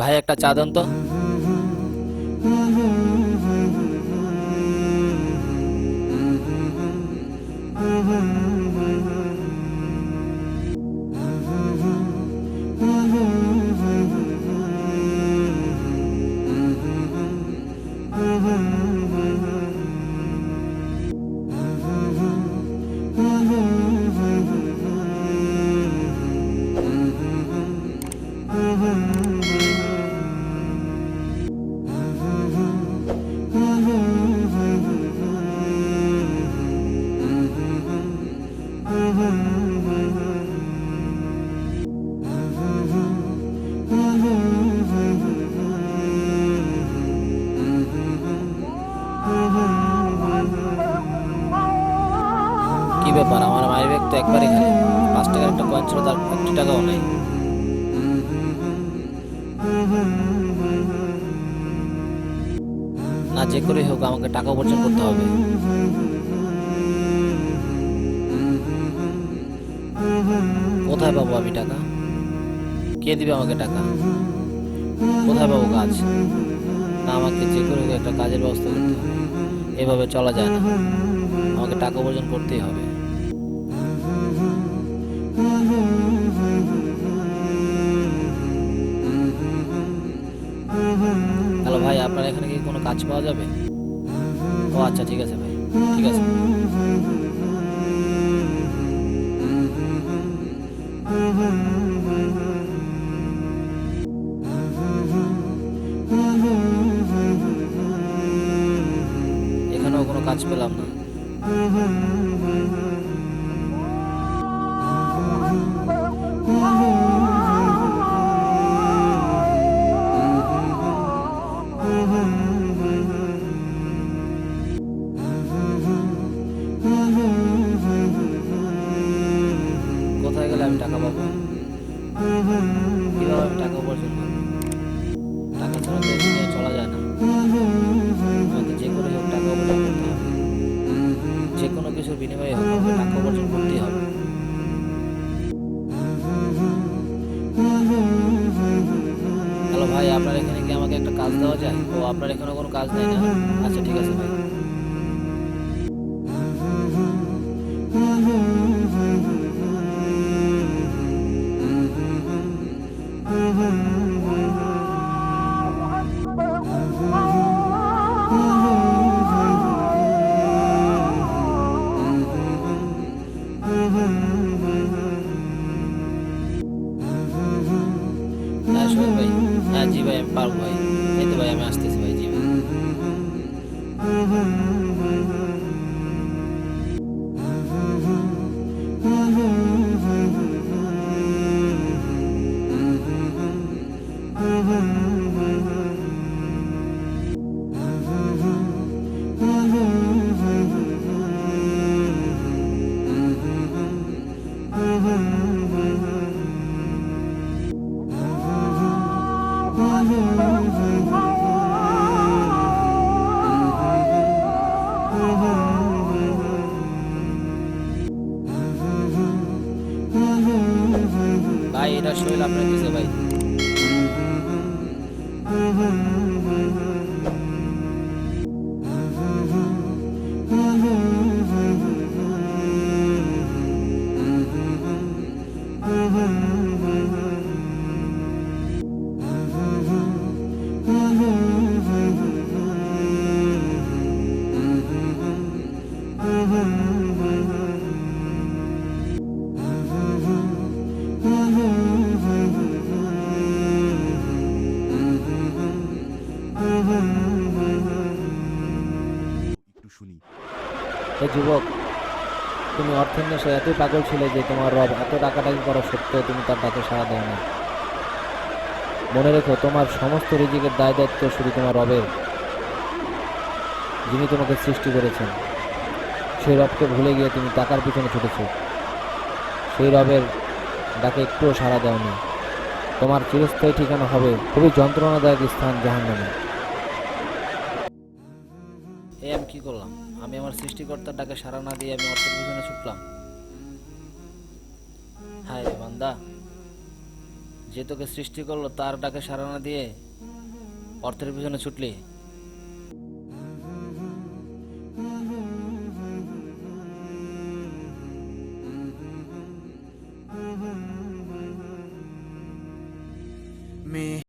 ভাই একটা চা দেন তো। কি ব্যাপার? আমার মায়ের ব্যাগ তো একবারই খালি পাঁচ টাকার একটা কয়েন ছিল, তার একটি টাকাও নেই। না, যে করে হোক, আমাকে টাকা উপার্জন করতে হবে। কোথায় পাবো আমি টাকা? কে দিবে আমাকে টাকা? কোথায় পাবো কাজ? না, আমাকে যে করে একটা কাজের ব্যবস্থা করতে হবে। এভাবে চলা যায় না। আমাকে টাকা উপার্জন করতেই হবে। কাজ পাওয়া যাবে? ও আচ্ছা ঠিক আছে ভাই। ঠিক আছে। এখানেও কোনো কাজ পেলাম না। গেলে আমি টাকা পাবো। কীভাবে আমি টাকা উপার্জন করব টাকা ছাড়া তো দুনিয়ায় চলা যায় না। আমাকে যে করে হোক টাকা উপার্জন করতে হবে। যে কোনো কিছুর বিনিময়ে হোক, আমাকে টাকা উপার্জন করতেই হবে। হ্যালো ভাই, আপনার এখানে কি আমাকে একটা কাজ দেওয়া যায়? ও, আপনার এখানে কোনো কাজ নেই না? আচ্ছা ঠিক আছে ভাই। ভাই এই তো ভাই আমি আসতেছি ভাই জি ভাই এটা সোহেল আপনার দিছে ভাই হে যুবক, তুমি অর্থের নেশায় এতই পাগল ছিলে যে তোমার রব এত টাকাটাকি করা সত্ত্বেও তুমি তার ডাকে সাড়া দাও না। মনে রেখো, তোমার সমস্ত রিজিকের দায় দায়িত্ব শুধু তোমার রবের, যিনি তোমাকে সৃষ্টি করেছেন। সেই রবকে ভুলে গিয়ে তুমি টাকার পিছনে ছুটেছো। সেই রবের ডাকে একটুও সাড়া দাওনি। তোমার চিরস্থায়ী ঠিকানা হবে খুবই যন্ত্রণাদায়ক স্থান জাহান্নামে। এই আমি কি করলাম? আমি আমার সৃষ্টিকর্তার ডাকে সাড়া না দিয়ে আমি অর্থের পিছনে ছুটলাম। হায় রে বান্দা, যে তোকে সৃষ্টি করল তার ডাকে সাড়া না দিয়ে অর্থের পিছনে ছুটলি?